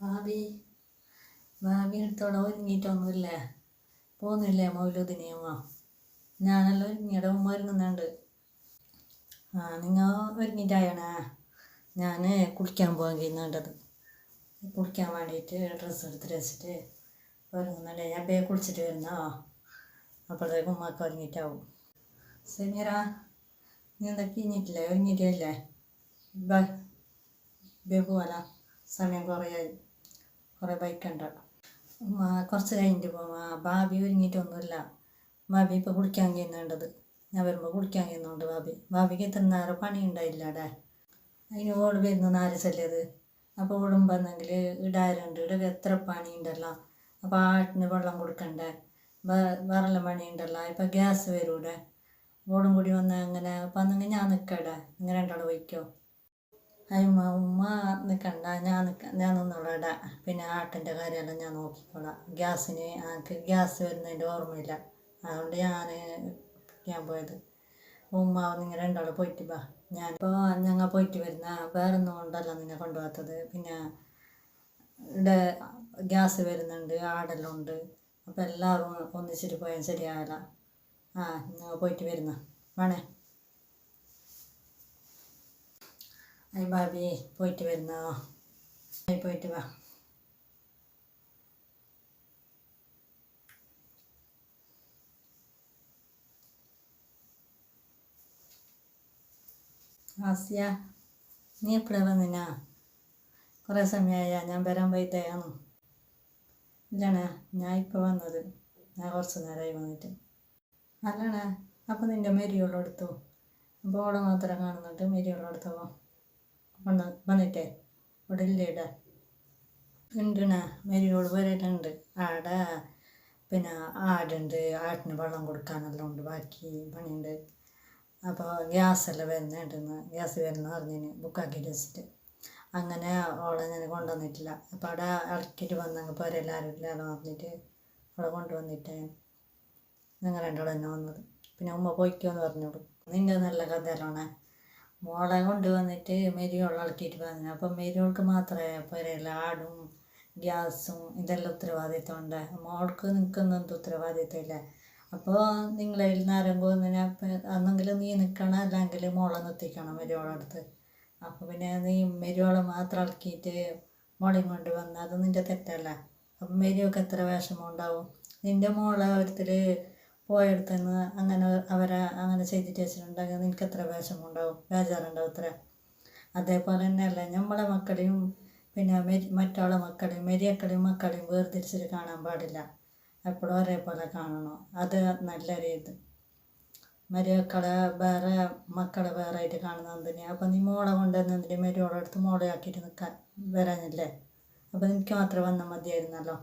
ഭാവി ഭാവി എടുത്തോടെ ഒരുങ്ങിയിട്ടൊന്നുമില്ലേ പോകുന്നില്ലേ മൗലൂദിനിയമ്മ ഞാനല്ലോ ഒരുങ്ങിയുടെ ഉമ്മ ഒരുങ്ങുന്നുണ്ട്. ആ നിങ്ങൾ ഒരുങ്ങിയിട്ടായണേ ഞാൻ കുളിക്കാൻ പോകാൻ കഴിയുന്നുണ്ടത് കുളിക്കാൻ വേണ്ടിയിട്ട് ഡ്രസ്സ് എടുത്തിട്ട് വെച്ചിട്ട് ഒരുങ്ങുന്നുണ്ട്. ഞാൻ ബേ കുളിച്ചിട്ട് വരുന്നോ. അപ്പോഴത്തേക്കും ഉമ്മക്ക് ഒരുങ്ങിയിട്ടാവും സെമീറ നീ എന്താ കഴിഞ്ഞിട്ടില്ലേ ഒരുങ്ങിയിട്ടില്ലേ ബൈ ബേ പോവാനാ. സമയം കുറേയായി. കുറേ ബൈക്കുണ്ട് കുറച്ച് കഴിഞ്ഞിട്ട് പോവാം. ഭാബി ഒരുങ്ങിയിട്ടൊന്നുമില്ല. ഭാബി ഇപ്പോൾ കുളിക്കാൻ കഴിയുന്നുണ്ടത്. ഞാൻ വരുമ്പോൾ കുളിക്കാൻ കഴിയുന്നുണ്ട് ഭാബി ഭാബിക്ക് ഇത്ര നേരം പണി ഉണ്ടായില്ല അവിടെ അതിന് ഓട് വരുന്ന നാല് ശല്യത് അപ്പോൾ ഓടുമ്പോൾ എന്നെങ്കിൽ ഇടാറുണ്ട്. ഇവിടെ എത്ര പണി ഉണ്ടല്ലോ അപ്പോൾ ആട്ടിന് വെള്ളം കൊടുക്കണ്ടേ? വേറെല്ലാം പണി ഉണ്ടല്ലോ ഇപ്പം ഗ്യാസ് വരൂടെ? ഓടും കൂടി വന്നാൽ അങ്ങനെ അപ്പം അന്നെങ്കിൽ ഞാൻ നിൽക്കടേ നിങ്ങൾ രണ്ടാൾ വയ്ക്കോ അയ്യമ്മ ഉമ്മ നിൽക്കണ്ട ഞാൻ നിൽക്ക ഞാൻ നിന്നോളാം പിന്നെ ആട്ടിന്റെ കാര്യമെല്ലാം ഞാൻ നോക്കിക്കോളാം. ഗ്യാസിന് എനിക്ക് ഗ്യാസ് വരുന്നതിന്റെ ഓർമ്മയില്ല. അതുകൊണ്ട് ഞാൻ ഞാൻ പോയത്. ഉമ്മ നിങ്ങൾ രണ്ടാളും പോയിട്ട് വാ. ഞാനിപ്പോൾ ഞങ്ങൾ പോയിട്ട് വരുന്ന വേറെ ഒന്നും കൊണ്ടല്ല നിന്നെ കൊണ്ടുപോകാത്തത്. പിന്നെ ഇവിടെ ഗ്യാസ് വരുന്നുണ്ട് ആടെല്ലാം ഉണ്ട്. അപ്പോൾ എല്ലാവരും ഒന്നിച്ചിട്ട് പോയാൽ ശരിയാവില്ല. ആ ഞങ്ങൾ പോയിട്ട് വരുന്ന. വേണേ? ഐ ബാബി പോയിട്ട് വരുന്നോ? പോയിട്ട് വാ. ആസിയ നീ എപ്പോഴാ വന്നിനാ? കുറേ സമയമായ ഞാൻ വരാൻ പോയിട്ടേയാണോ ഇല്ലണേ ഞാൻ ഇപ്പോൾ വന്നത്. ഞാൻ കുറച്ച് നേരമായി വന്നിട്ട്. അല്ലണേ അപ്പോൾ നിന്റെ മെരിയോളം എടുത്തു? അപ്പോൾ ഓളെ മാത്രം കാണുന്നുണ്ട് മെരിയോളം എടുത്തോ? വന്ന് വന്നിട്ടേ ഇവിടെ ഇല്ലേ ഇടാ. ഉണ്ടണ മെരിയോട് വരലുണ്ട് ആടെ പിന്നെ ആടുണ്ട് ആടിന് വെള്ളം കൊടുക്കാനെല്ലാം ഉണ്ട് ബാക്കി പണിയുണ്ട്. അപ്പോൾ ഗ്യാസെല്ലാം വരുന്നുണ്ടെന്ന് ഗ്യാസ് വരുന്ന പറഞ്ഞിന് ബുക്കാക്കി വെച്ചിട്ട്. അങ്ങനെ ഓളെ ഞാൻ കൊണ്ടുവന്നിട്ടില്ല. അപ്പോൾ അവിടെ ഇറക്കിയിട്ട് വന്നങ്ങ് പോരെല്ലാവരും ഇല്ലാന്ന് പറഞ്ഞിട്ട് അവിടെ കൊണ്ടുവന്നിട്ട് നിങ്ങൾ രണ്ടാളും തന്നെ വന്നത്. പിന്നെ ഉമ്മ പോയിക്കോന്ന് പറഞ്ഞോളൂ. നിന്റെ നല്ല കഥയിലാണ് മോളെ കൊണ്ടുവന്നിട്ട് മെരിയോളം ഇളക്കിയിട്ട് പറഞ്ഞു അപ്പം മെരിയോൾക്ക് മാത്രമേ പോരെല്ല ആടും ഗ്യാസും ഇതെല്ലാം ഉത്തരവാദിത്വം ഉണ്ട്. മോൾക്ക് നിൽക്കുന്ന എന്ത് ഉത്തരവാദിത്വം ഇല്ല അപ്പോൾ നിങ്ങൾ നേരം പോകുന്നതിന് അന്നെങ്കിലും നീ നിൽക്കണം അല്ലെങ്കിൽ മോളെ നിർത്തിക്കണം മെരിയോളെ അടുത്ത്. അപ്പോൾ പിന്നെ നീ മെരിയോളെ മാത്രം ഇളക്കിയിട്ട് മോളെയും കൊണ്ട് വന്നാൽ അത് നിന്റെ തെറ്റല്ല. അപ്പം മെരിയോക്ക് എത്ര വിഷമം ഉണ്ടാവും. നിന്റെ മോളെ ഒരുത്തിൽ പോയെടുത്തുനിന്ന് അങ്ങനെ അവരെ അങ്ങനെ ചെയ്തിട്ട് വെച്ചിട്ടുണ്ടെങ്കിൽ നിനക്ക് എത്ര ഉണ്ടാവും ബേജാറുണ്ടാവും അത്ര. അതേപോലെ തന്നെയല്ല നമ്മളെ മക്കളെയും പിന്നെ മെരി മറ്റുള്ള മക്കളെയും മെരിയക്കളെയും മക്കളെയും വേർതിരിച്ചിട്ട് കാണാൻ പാടില്ല. എപ്പോഴും ഒരേപോലെ കാണണം. അത് നല്ലൊരു ഇത്. മരിമക്കളെ വേറെ മക്കളെ വേറെ ആയിട്ട് കാണുന്നത് തന്നെയാണ് അപ്പം നീ മോളെ കൊണ്ടുവന്നിട്ട് മരിയോളെ അടുത്ത് മോളെ ആക്കിയിട്ട് നിൽക്കാൻ വരാനില്ലേ? അപ്പം എനിക്ക് മാത്രം വന്നാൽ മതിയായിരുന്നല്ലോ.